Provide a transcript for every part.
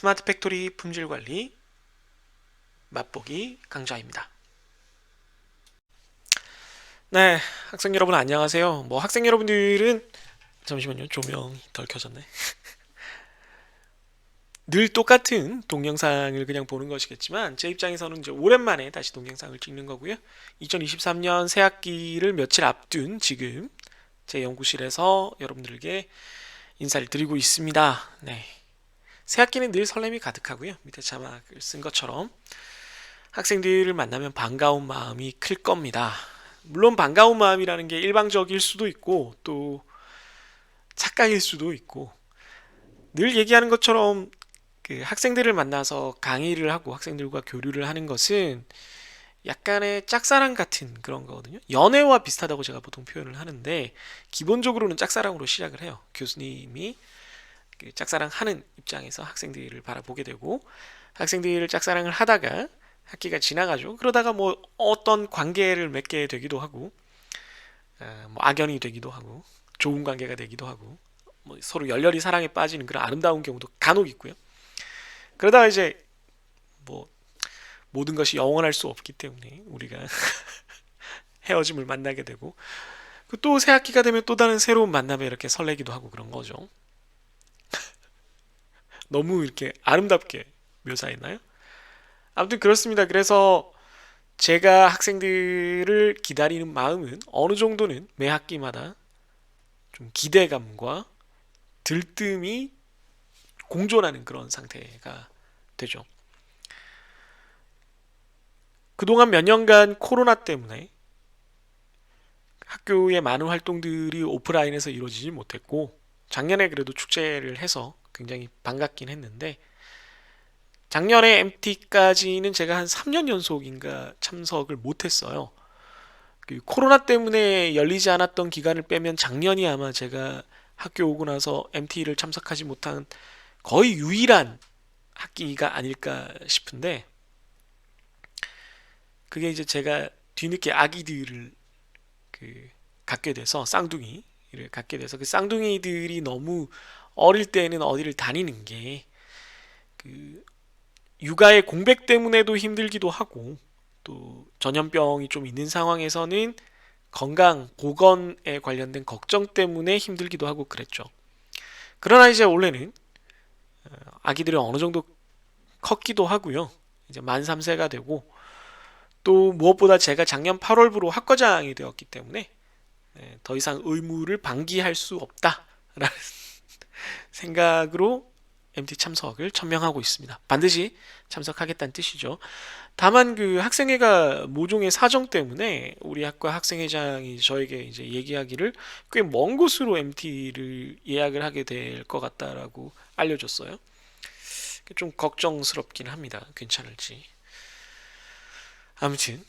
스마트 팩토리 품질 관리 맛보기 강좌입니다. 네, 학생 여러분 안녕하세요. 뭐 학생 여러분들은 잠시만요. 조명이 덜 켜졌네. 늘 똑같은 동영상을 그냥 보는 것이겠지만 제 입장에서는 이제 오랜만에 다시 동영상을 찍는 거고요. 2023년 새 학기를 며칠 앞둔 지금 제 연구실에서 여러분들에게 인사를 드리고 있습니다. 네. 새 학기는 늘 설렘이 가득하고요. 밑에 자막을 쓴 것처럼 학생들을 만나면 반가운 마음이 클 겁니다. 물론 반가운 마음이라는 게 일방적일 수도 있고 또 착각일 수도 있고 늘 얘기하는 것처럼 그 학생들을 만나서 강의를 하고 학생들과 교류를 하는 것은 약간의 짝사랑 같은 그런 거거든요. 연애와 비슷하다고 제가 보통 표현을 하는데 기본적으로는 짝사랑으로 시작을 해요. 교수님이 그 짝사랑하는 입장에서 학생들을 바라보게 되고 학생들을 짝사랑을 하다가 학기가 지나가죠. 그러다가 뭐 어떤 관계를 맺게 되기도 하고 어, 뭐 악연이 되기도 하고 좋은 관계가 되기도 하고 뭐 서로 열렬히 사랑에 빠지는 그런 아름다운 경우도 간혹 있고요. 그러다가 이제 뭐 모든 것이 영원할 수 없기 때문에 우리가 헤어짐을 만나게 되고 또 새 학기가 되면 또 다른 새로운 만남에 이렇게 설레기도 하고 그런 거죠. 너무 이렇게 아름답게 묘사했나요? 아무튼 그렇습니다. 그래서 제가 학생들을 기다리는 마음은 어느 정도는 매 학기마다 좀 기대감과 들뜸이 공존하는 그런 상태가 되죠. 그동안 몇 년간 코로나 때문에 학교의 많은 활동들이 오프라인에서 이루어지지 못했고 작년에 그래도 축제를 해서 굉장히 반갑긴 했는데 작년에 MT까지는 제가 한 3년 연속인가 참석을 못했어요. 그 코로나 때문에 열리지 않았던 기간을 빼면 작년이 아마 제가 학교 오고 나서 MT를 참석하지 못한 거의 유일한 학기가 아닐까 싶은데 그게 이제 제가 뒤늦게 아기들을 그 갖게 돼서 쌍둥이를 갖게 돼서 그 쌍둥이들이 너무 어릴 때는 어디를 다니는 게 그 육아의 공백 때문에도 힘들기도 하고 또 전염병이 좀 있는 상황에서는 건강 보건에 관련된 걱정 때문에 힘들기도 하고 그랬죠. 그러나 이제 원래는 아기들이 어느 정도 컸기도 하고요. 이제 만 3세가 되고 또 무엇보다 제가 작년 8월부로 학과장이 되었기 때문에 네, 더 이상 의무를 방기할 수 없다라는 생각으로 MT 참석을 천명하고 있습니다. 반드시 참석하겠다는 뜻이죠. 다만 그 학생회가 모종의 사정 때문에 우리 학과 학생회장이 저에게 이제 얘기하기를 꽤 먼 곳으로 MT를 예약을 하게 될 것 같다라고 알려줬어요. 좀 걱정스럽긴 합니다. 괜찮을지. 아무튼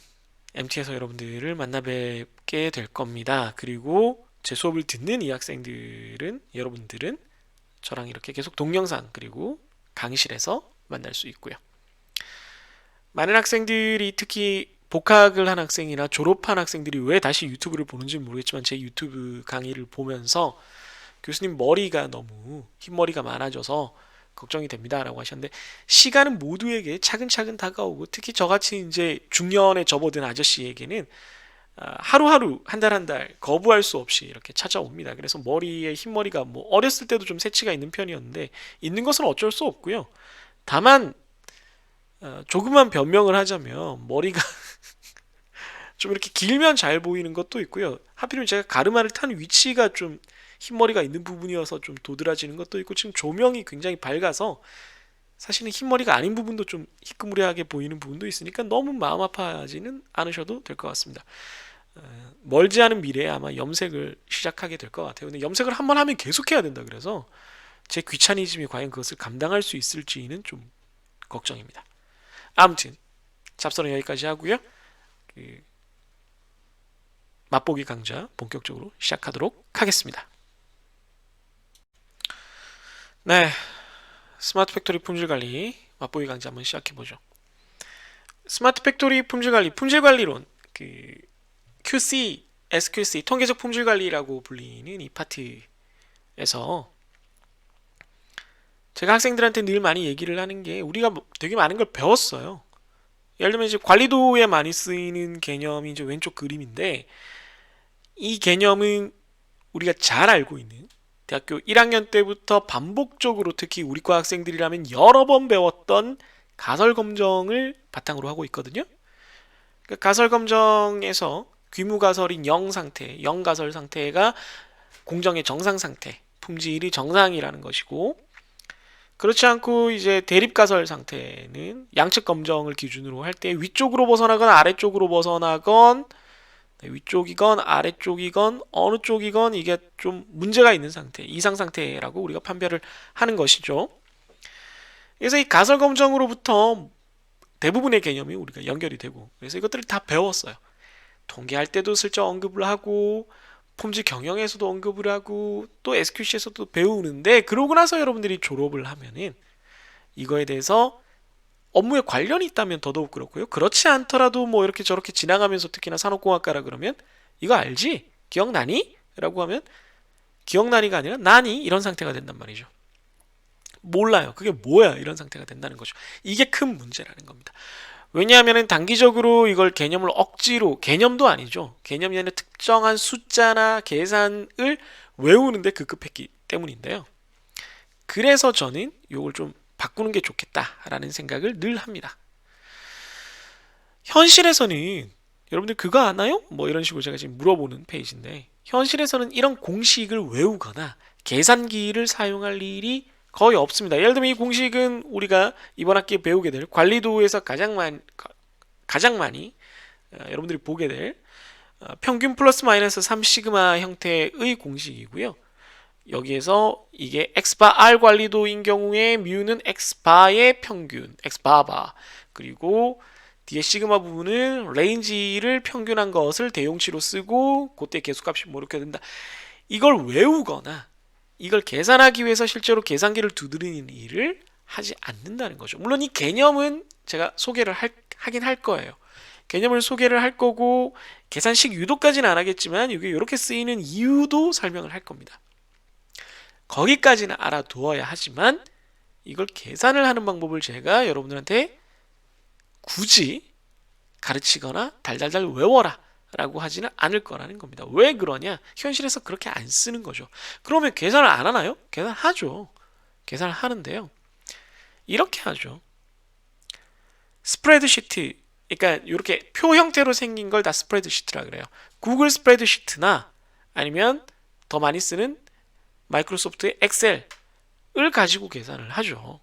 MT에서 여러분들을 만나 뵙게 될 겁니다. 그리고 제 수업을 듣는 이 학생들은 여러분들은 저랑 이렇게 계속 동영상 그리고 강의실에서 만날 수 있고요. 많은 학생들이 특히 복학을 한 학생이나 졸업한 학생들이 왜 다시 유튜브를 보는지 모르겠지만 제 유튜브 강의를 보면서 교수님 머리가 너무 흰머리가 많아져서 걱정이 됩니다라고 하셨는데 시간은 모두에게 차근차근 다가오고 특히 저같이 이제 중년에 접어든 아저씨에게는 아, 하루하루 한달 한 달 거부할 수 없이 이렇게 찾아옵니다. 그래서 머리에 흰머리가 뭐 어렸을 때도 좀 새치가 있는 편이었는데 있는 것은 어쩔 수 없고요. 다만 어, 조그만 변명을 하자면 머리가 좀 이렇게 길면 잘 보이는 것도 있고요. 하필이면 제가 가르마를 탄 위치가 좀 흰머리가 있는 부분이어서 좀 도드라지는 것도 있고 지금 조명이 굉장히 밝아서 사실은 흰머리가 아닌 부분도 좀 희끄무레하게 보이는 부분도 있으니까 너무 마음 아파하지는 않으셔도 될 것 같습니다. 어, 멀지 않은 미래에 아마 염색을 시작하게 될 것 같아요. 근데 염색을 한 번 하면 계속 해야 된다 그래서 제 귀차니즘이 과연 그것을 감당할 수 있을지는 좀 걱정입니다. 아무튼 잡설은 여기까지 하고요. 그 맛보기 강좌 본격적으로 시작하도록 하겠습니다. 네, 스마트 팩토리 품질 관리 맛보기 강좌 한번 시작해 보죠. 스마트 팩토리 품질 관리, 품질 관리론 그 QC, SQC 통계적 품질 관리라고 불리는 이 파트에서 제가 학생들한테 늘 많이 얘기를 하는 게 우리가 뭐 되게 많은 걸 배웠어요. 예를 들면 이제 관리도에 많이 쓰이는 개념이 이제 왼쪽 그림인데 이 개념은 우리가 잘 알고 있는 대학교 1학년 때부터 반복적으로 특히 우리 과 학생들이라면 여러 번 배웠던 가설 검정을 바탕으로 하고 있거든요. 그 가설 검정에서 귀무 가설인 0 상태, 0 가설 상태가 공정의 정상 상태, 품질이 정상이라는 것이고 그렇지 않고 이제 대립 가설 상태는 양측 검정을 기준으로 할 때 위쪽으로 벗어나건 아래쪽으로 벗어나건 네, 위쪽이건 아래쪽이건 어느 쪽이건 이게 좀 문제가 있는 상태, 이상 상태라고 우리가 판별을 하는 것이죠. 그래서 이 가설 검정으로부터 대부분의 개념이 우리가 연결이 되고 그래서 이것들을 다 배웠어요. 통계할 때도 슬쩍 언급을 하고 폼지 경영에서도 언급을 하고 또 SQC에서도 배우는데 그러고 나서 여러분들이 졸업을 하면은 이거에 대해서 업무에 관련이 있다면 더더욱 그렇고요. 그렇지 않더라도 뭐 이렇게 저렇게 지나가면서 특히나 산업공학과라 그러면 이거 알지? 기억나니? 라고 하면 기억나니가 아니라 나니? 이런 상태가 된단 말이죠. 몰라요. 그게 뭐야? 이런 상태가 된다는 거죠. 이게 큰 문제라는 겁니다. 왜냐하면 단기적으로 이걸 개념을 억지로 개념도 아니죠. 개념이 아니라 특정한 숫자나 계산을 외우는데 급급했기 때문인데요. 그래서 저는 이걸 좀 바꾸는 게 좋겠다라는 생각을 늘 합니다. 현실에서는 여러분들 그거 아나요? 뭐 이런 식으로 제가 지금 물어보는 페이지인데 현실에서는 이런 공식을 외우거나 계산기를 사용할 일이 거의 없습니다. 예를 들면 이 공식은 우리가 이번 학기에 배우게 될 관리도에서 가장 많이 가장 많이 어, 여러분들이 보게 될 어, 평균 플러스 마이너스 3시그마 형태의 공식이고요. 여기에서 이게 x바 r 관리도인 경우에 뮤는 x바의 평균, x바바 그리고 뒤에 시그마 부분은 레인지를 평균한 것을 대용치로 쓰고 그때 계속값이 뭐 이렇게 된다. 이걸 외우거나 이걸 계산하기 위해서 실제로 계산기를 두드리는 일을 하지 않는다는 거죠. 물론 이 개념은 제가 소개를 할, 하긴 할 거예요. 개념을 소개를 할 거고 계산식 유도까지는 안 하겠지만 이게 이렇게 쓰이는 이유도 설명을 할 겁니다. 거기까지는 알아두어야 하지만 이걸 계산을 하는 방법을 제가 여러분들한테 굳이 가르치거나 달달달 외워라 라고 하지는 않을 거라는 겁니다. 왜 그러냐? 현실에서 그렇게 안 쓰는 거죠. 그러면 계산을 안 하나요? 계산하죠. 계산을 하는데요. 이렇게 하죠. 스프레드시트, 그러니까 이렇게 표 형태로 생긴 걸 다 스프레드시트라 그래요. 구글 스프레드시트나 아니면 더 많이 쓰는 마이크로소프트의 엑셀을 가지고 계산을 하죠.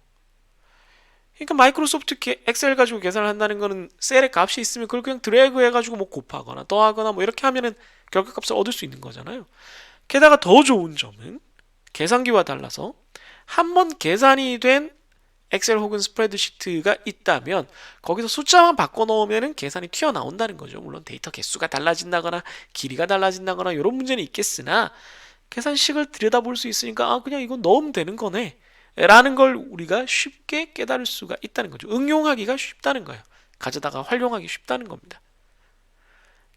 그러니까 마이크로소프트 엑셀 가지고 계산을 한다는 거는 셀의 값이 있으면 그걸 그냥 드래그 해가지고 뭐 곱하거나 더하거나 뭐 이렇게 하면은 결과값을 얻을 수 있는 거잖아요. 게다가 더 좋은 점은 계산기와 달라서 한 번 계산이 된 엑셀 혹은 스프레드시트가 있다면 거기서 숫자만 바꿔 넣으면 계산이 튀어나온다는 거죠. 물론 데이터 개수가 달라진다거나 길이가 달라진다거나 이런 문제는 있겠으나 계산식을 들여다볼 수 있으니까 아 그냥 이거 넣으면 되는 거네 라는 걸 우리가 쉽게 깨달을 수가 있다는 거죠. 응용하기가 쉽다는 거예요. 가져다가 활용하기 쉽다는 겁니다.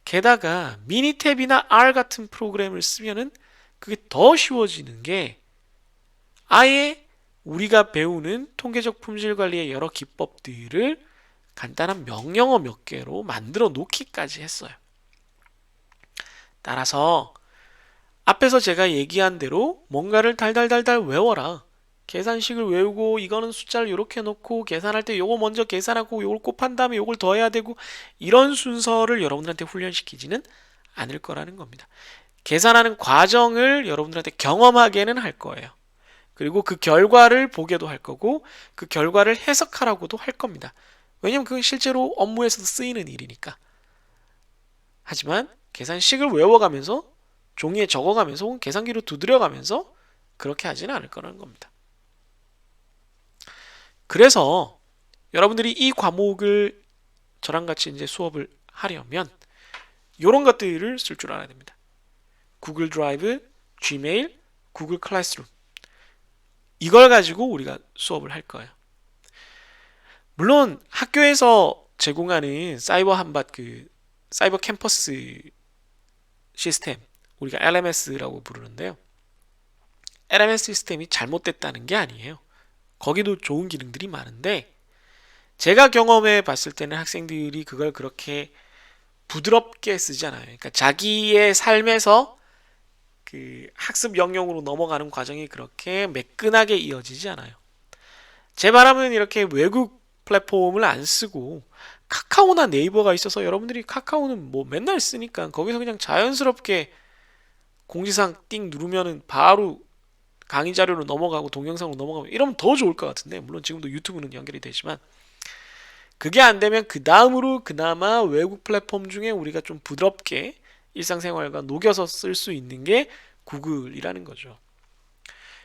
게다가 미니탭이나 R 같은 프로그램을 쓰면은 그게 더 쉬워지는 게 아예 우리가 배우는 통계적 품질 관리의 여러 기법들을 간단한 명령어 몇 개로 만들어 놓기까지 했어요. 따라서 앞에서 제가 얘기한 대로 뭔가를 달달달달 외워라. 계산식을 외우고 이거는 숫자를 이렇게 놓고 계산할 때 요거 먼저 계산하고 요걸 곱한 다음에 요걸 더해야 되고 이런 순서를 여러분들한테 훈련시키지는 않을 거라는 겁니다. 계산하는 과정을 여러분들한테 경험하게는 할 거예요. 그리고 그 결과를 보게도 할 거고 그 결과를 해석하라고도 할 겁니다. 왜냐면 그건 실제로 업무에서도 쓰이는 일이니까. 하지만 계산식을 외워가면서 종이에 적어가면서 혹은 계산기로 두드려가면서 그렇게 하지는 않을 거라는 겁니다. 그래서 여러분들이 이 과목을 저랑 같이 이제 수업을 하려면 이런 것들을 쓸 줄 알아야 됩니다. 구글 드라이브, 지메일, 구글 클래스룸 이걸 가지고 우리가 수업을 할 거예요. 물론 학교에서 제공하는 사이버 한밭 그 사이버 캠퍼스 시스템 우리가 LMS라고 부르는데요. LMS 시스템이 잘못됐다는 게 아니에요. 거기도 좋은 기능들이 많은데 제가 경험해 봤을 때는 학생들이 그걸 그렇게 부드럽게 쓰지 않아요. 그러니까 자기의 삶에서 그 학습 영역으로 넘어가는 과정이 그렇게 매끈하게 이어지지 않아요. 제 바람은 이렇게 외국 플랫폼을 안 쓰고 카카오나 네이버가 있어서 여러분들이 카카오는 뭐 맨날 쓰니까 거기서 그냥 자연스럽게 공지사항 띵 누르면은 바로 강의 자료로 넘어가고 동영상으로 넘어가고 이러면 더 좋을 것 같은데 물론 지금도 유튜브는 연결이 되지만 그게 안 되면 그 다음으로 그나마 외국 플랫폼 중에 우리가 좀 부드럽게 일상생활과 녹여서 쓸 수 있는 게 구글이라는 거죠.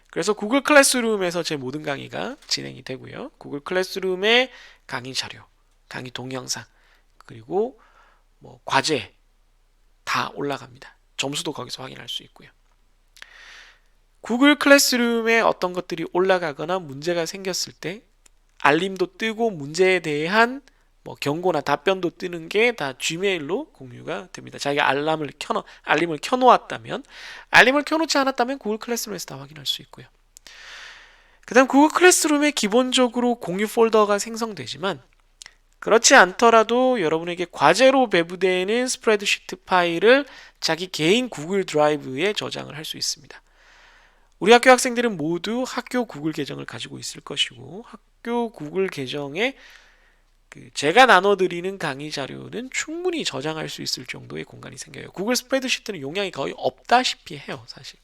그래서 구글 클래스룸에서 제 모든 강의가 진행이 되고요. 구글 클래스룸의 강의 자료, 강의 동영상, 그리고 뭐 과제 다 올라갑니다. 점수도 거기서 확인할 수 있고요. 구글 클래스룸에 어떤 것들이 올라가거나 문제가 생겼을 때 알림도 뜨고 문제에 대한 뭐 경고나 답변도 뜨는 게 다 Gmail로 공유가 됩니다. 자기가 알람을 켜놓 알림을 켜놓았다면 알림을 켜놓지 않았다면 구글 클래스룸에서 다 확인할 수 있고요. 그다음 구글 클래스룸에 기본적으로 공유 폴더가 생성되지만 그렇지 않더라도 여러분에게 과제로 배부되는 스프레드시트 파일을 자기 개인 구글 드라이브에 저장을 할 수 있습니다. 우리 학교 학생들은 모두 학교 구글 계정을 가지고 있을 것이고 학교 구글 계정에 그 제가 나눠드리는 강의 자료는 충분히 저장할 수 있을 정도의 공간이 생겨요. 구글 스프레드시트는 용량이 거의 없다시피 해요, 사실.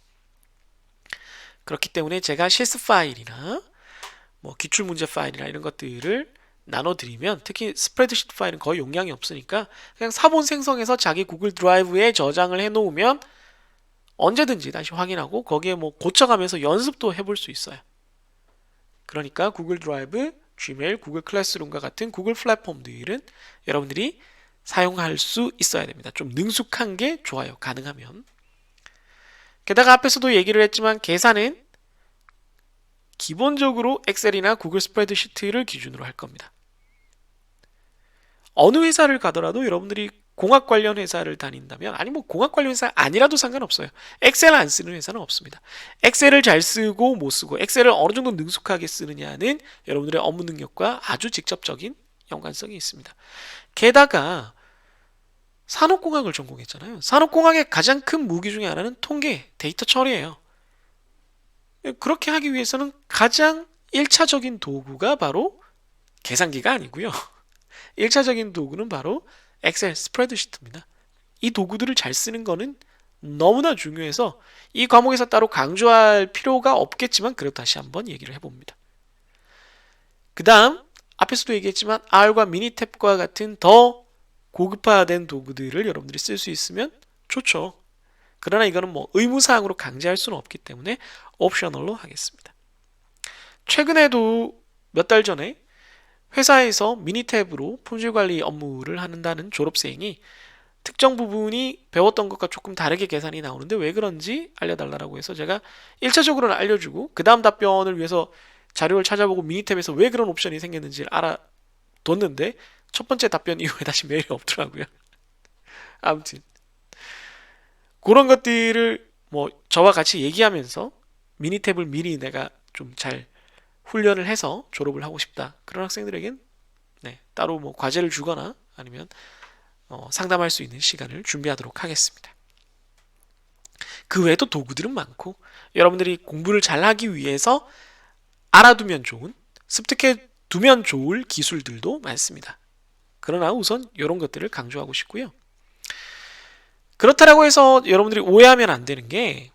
그렇기 때문에 제가 실습 파일이나 뭐 기출 문제 파일이나 이런 것들을 나눠드리면 특히 스프레드시트 파일은 거의 용량이 없으니까 그냥 사본 생성해서 자기 구글 드라이브에 저장을 해놓으면 언제든지 다시 확인하고 거기에 뭐 고쳐가면서 연습도 해볼 수 있어요. 그러니까 구글 드라이브, Gmail, 구글 클래스룸과 같은 구글 플랫폼들은 여러분들이 사용할 수 있어야 됩니다. 좀 능숙한 게 좋아요. 가능하면. 게다가 앞에서도 얘기를 했지만 계산은 기본적으로 엑셀이나 구글 스프레드시트를 기준으로 할 겁니다. 어느 회사를 가더라도 여러분들이 공학 관련 회사를 다닌다면 아니 뭐 공학 관련 회사 아니라도 상관없어요. 엑셀 안 쓰는 회사는 없습니다. 엑셀을 잘 쓰고 못 쓰고 엑셀을 어느 정도 능숙하게 쓰느냐는 여러분들의 업무 능력과 아주 직접적인 연관성이 있습니다. 게다가 산업공학을 전공했잖아요. 산업공학의 가장 큰 무기 중에 하나는 통계, 데이터 처리예요. 그렇게 하기 위해서는 가장 1차적인 도구가 바로 계산기가 아니고요. 1차적인 도구는 바로 엑셀 스프레드시트입니다. 이 도구들을 잘 쓰는 거는 너무나 중요해서 이 과목에서 따로 강조할 필요가 없겠지만 그래도 다시 한번 얘기를 해봅니다. 그 다음 앞에서도 얘기했지만 R과 미니탭과 같은 더 고급화된 도구들을 여러분들이 쓸 수 있으면 좋죠. 그러나 이거는 뭐 의무사항으로 강제할 수는 없기 때문에 옵셔널로 하겠습니다. 최근에도 몇 달 전에 회사에서 미니탭으로 품질 관리 업무를 한다는 졸업생이 특정 부분이 배웠던 것과 조금 다르게 계산이 나오는데 왜 그런지 알려달라고 해서 제가 1차적으로는 알려주고 그 다음 답변을 위해서 자료를 찾아보고 미니탭에서 왜 그런 옵션이 생겼는지를 알아뒀는데 첫 번째 답변 이후에 다시 메일이 없더라고요. 아무튼 그런 것들을 뭐 저와 같이 얘기하면서 미니탭을 미리 내가 좀 잘 훈련을 해서 졸업을 하고 싶다. 그런 학생들에겐 네, 따로 뭐 과제를 주거나 아니면 어, 상담할 수 있는 시간을 준비하도록 하겠습니다. 그 외에도 도구들은 많고 여러분들이 공부를 잘하기 위해서 알아두면 좋은 습득해 두면 좋을 기술들도 많습니다. 그러나 우선 이런 것들을 강조하고 싶고요. 그렇다라고 해서 여러분들이 오해하면 안 되는 게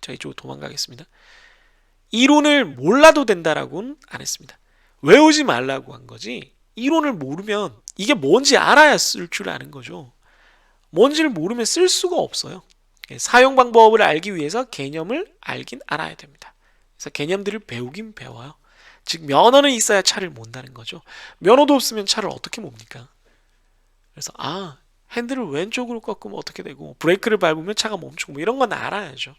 자, 이쪽으로 도망가겠습니다. 이론을 몰라도 된다라고는 안 했습니다. 외우지 말라고 한 거지. 이론을 모르면 이게 뭔지 알아야 쓸 줄 아는 거죠. 뭔지를 모르면 쓸 수가 없어요. 사용 방법을 알기 위해서 개념을 알긴 알아야 됩니다. 그래서 개념들을 배우긴 배워요. 즉 면허는 있어야 차를 몬다는 거죠. 면허도 없으면 차를 어떻게 몹니까? 그래서 아 핸들을 왼쪽으로 꺾으면 어떻게 되고 브레이크를 밟으면 차가 멈추고 뭐 이런 건 알아야죠.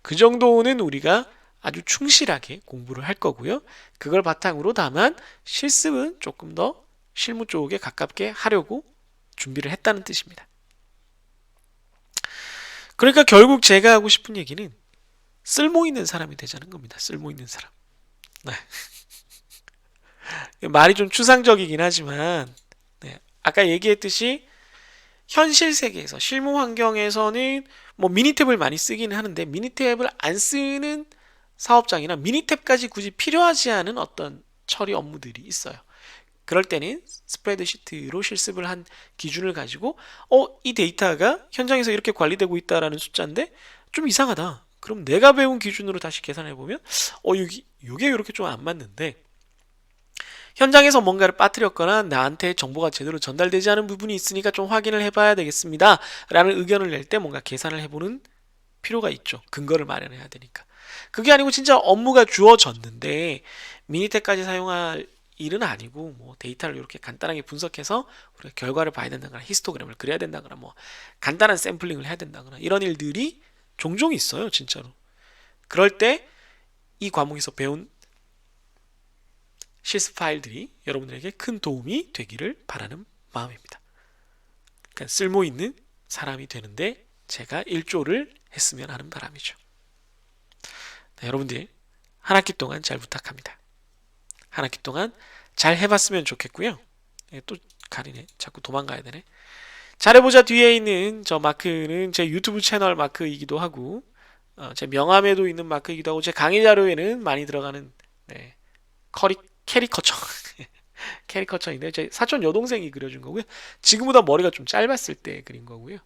그 정도는 우리가 아주 충실하게 공부를 할 거고요. 그걸 바탕으로 다만 실습은 조금 더 실무 쪽에 가깝게 하려고 준비를 했다는 뜻입니다. 그러니까 결국 제가 하고 싶은 얘기는 쓸모 있는 사람이 되자는 겁니다. 쓸모 있는 사람. 말이 좀 추상적이긴 하지만 네, 아까 얘기했듯이 현실 세계에서 실무 환경에서는 뭐 미니탭을 많이 쓰기는 하는데 미니탭을 안 쓰는 사업장이나 미니탭까지 굳이 필요하지 않은 어떤 처리 업무들이 있어요. 그럴 때는 스프레드시트로 실습을 한 기준을 가지고 어, 이 데이터가 현장에서 이렇게 관리되고 있다라는 숫자인데 좀 이상하다. 그럼 내가 배운 기준으로 다시 계산해 보면 어, 여기 요게 이렇게 좀 안 맞는데 현장에서 뭔가를 빠뜨렸거나 나한테 정보가 제대로 전달되지 않은 부분이 있으니까 좀 확인을 해봐야 되겠습니다. 라는 의견을 낼 때 뭔가 계산을 해보는 필요가 있죠. 근거를 마련해야 되니까. 그게 아니고 진짜 업무가 주어졌는데 미니텍까지 사용할 일은 아니고 뭐 데이터를 이렇게 간단하게 분석해서 우리가 결과를 봐야 된다거나 히스토그램을 그려야 된다거나 뭐 간단한 샘플링을 해야 된다거나 이런 일들이 종종 있어요, 진짜로. 그럴 때 이 과목에서 배운 실습 파일들이 여러분들에게 큰 도움이 되기를 바라는 마음입니다. 그러니까 쓸모 있는 사람이 되는데 제가 일조를 했으면 하는 바람이죠. 네, 여러분들 한 학기 동안 잘 부탁합니다. 한 학기 동안 잘 해봤으면 좋겠고요. 네, 또 가리네. 자꾸 도망가야 되네. 잘해보자 뒤에 있는 저 마크는 제 유튜브 채널 마크이기도 하고 어, 제 명함에도 있는 마크이기도 하고 제 강의 자료에는 많이 들어가는 네, 커리 캐리커처 캐리커처인데 제 사촌 여동생이 그려준 거고요. 지금보다 머리가 좀 짧았을 때 그린 거고요.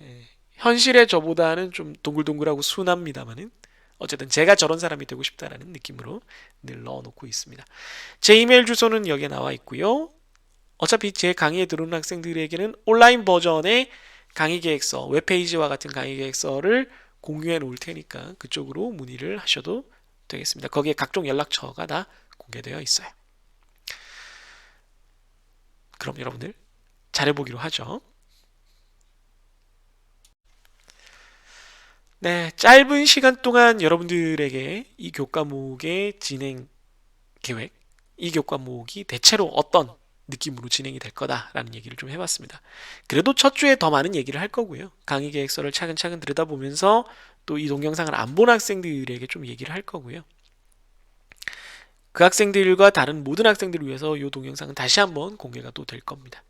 예, 현실의 저보다는 좀 동글동글하고 순합니다만은 어쨌든 제가 저런 사람이 되고 싶다라는 느낌으로 늘 넣어놓고 있습니다. 제 이메일 주소는 여기에 나와 있고요. 어차피 제 강의에 들어오는 학생들에게는 온라인 버전의 강의 계획서, 웹페이지와 같은 강의 계획서를 공유해 놓을 테니까 그쪽으로 문의를 하셔도 되겠습니다. 거기에 각종 연락처가 다 공개되어 있어요. 그럼 여러분들 잘해보기로 하죠. 네, 짧은 시간 동안 여러분들에게 이 교과목의 진행 계획, 이 교과목이 대체로 어떤 느낌으로 진행이 될 거다라는 얘기를 좀 해봤습니다. 그래도 첫 주에 더 많은 얘기를 할 거고요. 강의 계획서를 차근차근 들여다보면서 또 이 동영상을 안 본 학생들에게 좀 얘기를 할 거고요. 그 학생들과 다른 모든 학생들을 위해서 이 동영상은 다시 한번 공개가 또 될 겁니다.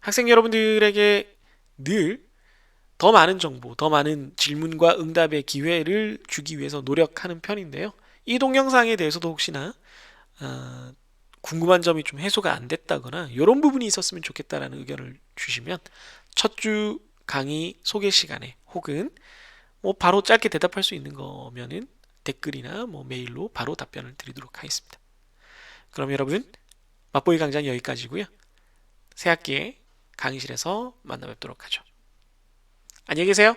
학생 여러분들에게 늘 더 많은 정보, 더 많은 질문과 응답의 기회를 주기 위해서 노력하는 편인데요. 이 동영상에 대해서도 혹시나 어, 궁금한 점이 좀 해소가 안 됐다거나 이런 부분이 있었으면 좋겠다라는 의견을 주시면 첫 주 강의 소개 시간에 혹은 뭐 바로 짧게 대답할 수 있는 거면은 댓글이나 뭐 메일로 바로 답변을 드리도록 하겠습니다. 그럼 여러분 맛보기 강좌는 여기까지고요. 새 학기에 강의실에서 만나 뵙도록 하죠. 안녕히 계세요.